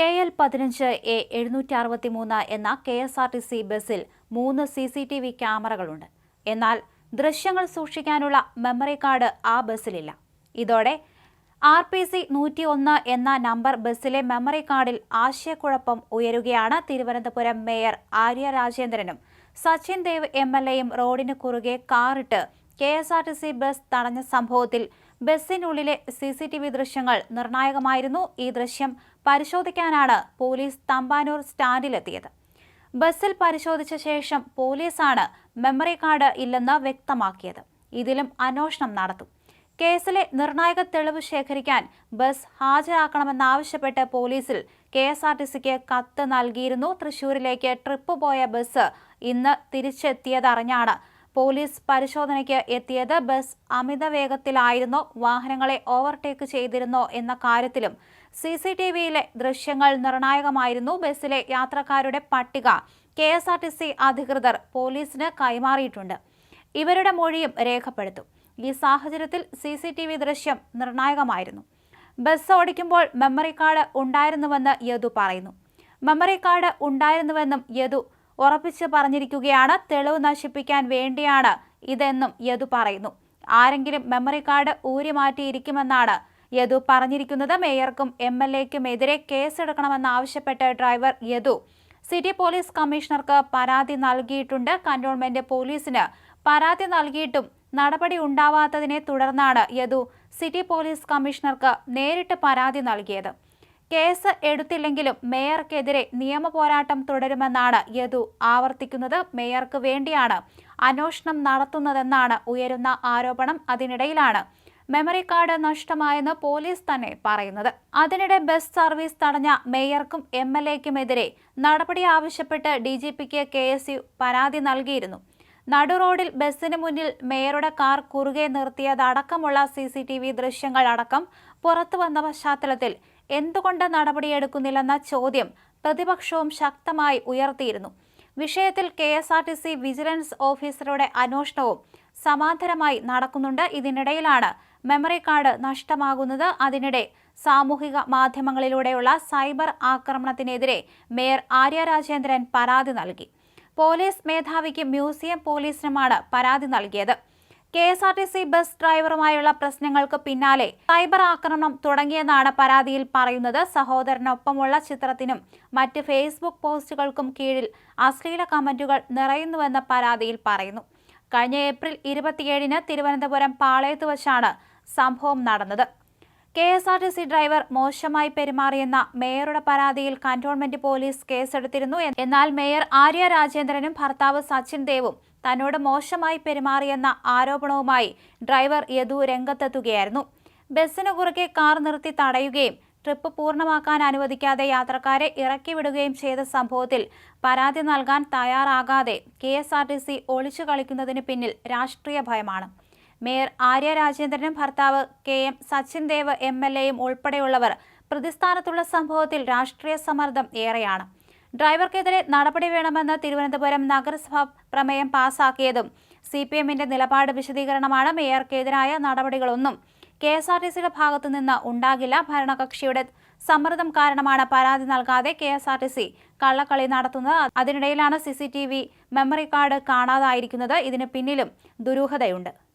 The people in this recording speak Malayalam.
കെ എൽ പതിനഞ്ച് എ എഴുന്നൂറ്റി അറുപത്തി മൂന്ന് എന്ന K S R T C ബസ്സിൽ മൂന്ന് സി സി ടി വി ക്യാമറകളുണ്ട്. എന്നാൽ ദൃശ്യങ്ങൾ സൂക്ഷിക്കാനുള്ള മെമ്മറി കാർഡ് ആ ബസ്സിലില്ല. ഇതോടെ ആർ പി സി നൂറ്റി ഒന്ന് എന്ന നമ്പർ ബസ്സിലെ മെമ്മറി കാർഡിൽ ആശയക്കുഴപ്പം ഉയരുകയാണ് തിരുവനന്തപുരം മേയർ ആര്യ രാജേന്ദ്രനും. സച്ചിൻ ദേവ് എം എൽ എയും റോഡിന് കുറുകെ കാറിട്ട് K S R T C bus തടഞ്ഞ സംഭവത്തിൽ ബസ്സിനുള്ളിലെ സി സി ടി വി ദൃശ്യങ്ങൾ നിർണായകമായിരുന്നു. ഈ ദൃശ്യം പരിശോധിക്കാനാണ് പോലീസ് തമ്പാനൂർ സ്റ്റാൻഡിലെത്തിയത്. ബസ്സിൽ പരിശോധിച്ച ശേഷം പോലീസാണ് മെമ്മറി കാർഡ് ഇല്ലെന്ന് വ്യക്തമാക്കിയത്. ഇതിലും അന്വേഷണം നടത്തും. കേസിലെ നിർണായക തെളിവ് ശേഖരിക്കാൻ ബസ് ഹാജരാക്കണമെന്നാവശ്യപ്പെട്ട് പോലീസിൽ കെ എസ് ആർ ടി സിക്ക് കത്ത് നൽകിയിരുന്നു. തൃശൂരിലേക്ക് ട്രിപ്പ് പോയ ബസ് ഇന്ന് തിരിച്ചെത്തിയതറിഞ്ഞാണ് പോലീസ് പരിശോധനയ്ക്ക് എത്തിയത് ബസ് അമിത വേഗത്തിലായിരുന്നോ വാഹനങ്ങളെ ഓവർടേക്ക് ചെയ്തിരുന്നോ എന്ന കാര്യത്തിലും സി സി ടി വിയിലെ ദൃശ്യങ്ങൾ നിർണായകമായിരുന്നു ബസ്സിലെ യാത്രക്കാരുടെ പട്ടിക. K S R T C അധികൃതർ പോലീസിന് കൈമാറിയിട്ടുണ്ട്. ഇവരുടെ മൊഴിയും രേഖപ്പെടുത്തും. ഈ സാഹചര്യത്തിൽ സി സി ടി വി ദൃശ്യം നിർണായകമായിരുന്നു. ബസ് ഓടിക്കുമ്പോൾ മെമ്മറി കാർഡ് ഉണ്ടായിരുന്നുവെന്ന് യദു പറയുന്നു. മെമ്മറി കാർഡ് ഉണ്ടായിരുന്നുവെന്നും യദു ഉറപ്പിച്ച് പറഞ്ഞിരിക്കുകയാണ്. തെളിവ് നശിപ്പിക്കാൻ വേണ്ടിയാണ് ഇതെന്നും യദു പറയുന്നു. ആരെങ്കിലും മെമ്മറി കാർഡ് ഊരി മാറ്റിയിരിക്കുമെന്നാണ് യദു പറഞ്ഞിരിക്കുന്നത്. മേയർക്കും എം എൽ എക്കും എതിരെ കേസെടുക്കണമെന്നാവശ്യപ്പെട്ട് ഡ്രൈവർ യദു. സിറ്റി പോലീസ് കമ്മീഷണർക്ക് പരാതി നൽകിയിട്ടുണ്ട്. കന്റോൺമെന്റ് പോലീസിന് പരാതി നൽകിയിട്ടും നടപടി ഉണ്ടാവാത്തതിനെ തുടർന്നാണ് യദു സിറ്റി പോലീസ് കമ്മീഷണർക്ക് നേരിട്ട് പരാതി നൽകിയത്. കേസ് എടുത്തില്ലെങ്കിലും മേയർക്കെതിരെ നിയമ പോരാട്ടം തുടരുമെന്നാണ് യദു ആവർത്തിക്കുന്നത്. മേയർക്ക് വേണ്ടിയാണ് അന്വേഷണം നടത്തുന്നതെന്നാണ് ഉയരുന്ന ആരോപണം അതിനിടയിലാണ്. മെമ്മറി കാർഡ് നഷ്ടമായെന്ന് പോലീസ് തന്നെ പറയുന്നത്. അതിനിടെ ബസ് സർവീസ് തടഞ്ഞ മേയർക്കും എം എൽ എക്കുമെതിരെ നടപടി ആവശ്യപ്പെട്ട് ഡി ജി പിക്ക് കെ എസ് യു പരാതി നൽകിയിരുന്നു. നടുറോഡിൽ ബസ്സിന് മുന്നിൽ മേയറുടെ കാർ കുറുകെ നിർത്തിയതടക്കമുള്ള സി സി ടി വി ദൃശ്യങ്ങൾ അടക്കം പുറത്തു വന്ന പശ്ചാത്തലത്തിൽ എന്തുകൊണ്ട് നടപടിയെടുക്കുന്നില്ലെന്ന ചോദ്യം പ്രതിപക്ഷവും ശക്തമായി ഉയർത്തിയിരുന്നു. വിഷയത്തിൽ K S R T C vigilance ഓഫീസറുടെ അന്വേഷണവും സമാന്തരമായി നടക്കുന്നുണ്ട്. ഇതിനിടയിലാണ് മെമ്മറി കാർഡ് നഷ്ടമാകുന്നത്. അതിനിടെ സാമൂഹിക മാധ്യമങ്ങളിലൂടെയുള്ള സൈബർ ആക്രമണത്തിനെതിരെ മേയർ ആര്യ രാജേന്ദ്രൻ പരാതി നൽകി. പോലീസ് മേധാവിക്ക് മ്യൂസിയം പോലീസിനുമാണ് പരാതി നൽകിയത്. K S R T C bus ഡ്രൈവറുമായുള്ള പ്രശ്നങ്ങൾക്ക് പിന്നാലെ സൈബർ ആക്രമണം തുടങ്ങിയെന്നാണ് പരാതിയിൽ പറയുന്നത്. സഹോദരനൊപ്പമുള്ള ചിത്രത്തിനും മറ്റ് ഫേസ്ബുക്ക് പോസ്റ്റുകൾക്കും കീഴിൽ അശ്ലീല കമന്റുകൾ നിറയുന്നുവെന്ന് പരാതിയിൽ പറയുന്നു. കഴിഞ്ഞ ഏപ്രിൽ ഇരുപത്തിയേഴിന് തിരുവനന്തപുരം പാളയത്ത് വച്ചാണ് സംഭവം നടന്നത്. K S R T C driver മോശമായി പെരുമാറിയെന്ന മേയറുടെ പരാതിയിൽ കന്റോൺമെന്റ് പോലീസ് കേസെടുത്തിരുന്നു. എന്നാൽ മേയർ ആര്യ രാജേന്ദ്രനും ഭർത്താവ് സച്ചിൻ ദേവും തന്നോട് മോശമായി പെരുമാറിയെന്ന ആരോപണവുമായി ഡ്രൈവർ യദു രംഗത്തെത്തുകയായിരുന്നു. ബസ്സിന് കുറുകെ കാർ നിർത്തി തടയുകയും ട്രിപ്പ് പൂർണമാക്കാൻ അനുവദിക്കാതെ യാത്രക്കാരെ ഇറക്കിവിടുകയും ചെയ്ത സംഭവത്തിൽ പരാതി നൽകാൻ തയ്യാറാകാതെ K S R T C ഒളിച്ചു കളിക്കുന്നതിന് പിന്നിൽ രാഷ്ട്രീയ ഭയമാണ്. മേയർ ആര്യ രാജേന്ദ്രനും ഭർത്താവ് K M Sachin Dev M L എയും ഉൾപ്പെടെയുള്ളവർ പ്രതിസ്ഥാനത്തുള്ള സംഭവത്തിൽ രാഷ്ട്രീയ സമ്മർദ്ദം ഏറെയാണ്. ഡ്രൈവർക്കെതിരെ നടപടി വേണമെന്ന് തിരുവനന്തപുരം നഗരസഭ പ്രമേയം പാസാക്കിയതും സി പി എമ്മിന്റെ നിലപാട് വിശദീകരണമാണ് മേയർക്കെതിരായ നടപടികളൊന്നും കെ എസ് ആർ ടി സിയുടെ ഭാഗത്തു നിന്ന് ഉണ്ടാകില്ല. ഭരണകക്ഷിയുടെ സമ്മർദ്ദം കാരണമാണ് പരാതി നൽകാതെ K S R T C കള്ളക്കളി നടത്തുന്നത്. അതിനിടയിലാണ് C C T V memory card കാണാതായിരിക്കുന്നത്. ഇതിന് പിന്നിലും ദുരൂഹതയുണ്ട്.